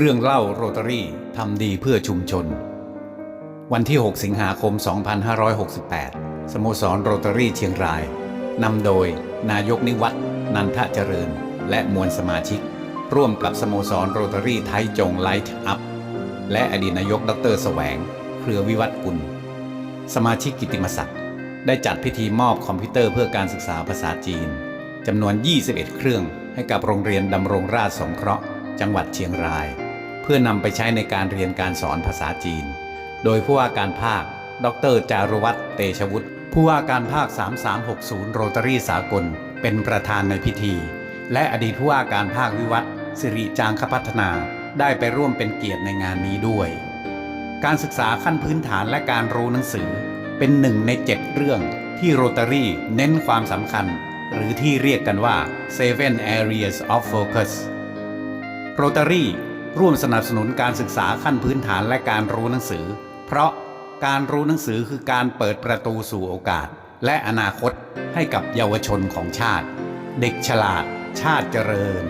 เรื่องเล่าโรตารี่ทำดีเพื่อชุมชน วันที่ 6 สิงหาคม 2568 สโมสรโรตารี่เชียงรายนำโดยนายกนิวัฒนันทเจริญ และมวลสมาชิก ร่วมกับสโมสรโรตารี่ไทยจงไลท์อัพ และอดีตนายกดรแสวง เครือวิวัฒกุล สมาชิกกิติมศักดิ์ได้จัดพิธีมอบคอมพิวเตอร์เพื่อการศึกษาภาษาจีนจำนวน 21 เครื่องให้กับโรงเรียนดำรงราชสงเคราะห์จังหวัดเชียงราย พื่อนำไปใช้ในการเรียนการสอนภาษาจีน โดยผู้ว่าการภาค ดรจารุวัฒน์เตชวุฒิผู้ว่าการภาค 3360 โรตารี่สากล เป็นประธานในพิธี และอดีตผู้ว่าการภาควิวัฒน์สิริจางคพัฒนาได้ไปร่วมเป็นเกียรติในงานนี้ด้วย การศึกษาขั้นพื้นฐานและการรู้หนังสือ เป็นหนึ่งในเจ็ดเรื่องที่โรตารี่เน้นความสำคัญ หรือที่เรียกกันว่า Seven Areas of Focus โรตารี่ ร่วมสนับสนุนการศึกษาขั้นพื้นฐานและการรู้หนังสือ เพราะการรู้หนังสือคือการเปิดประตูสู่โอกาส และอนาคตให้กับเยาวชนของชาติ เด็กฉลาด ชาติเจริญ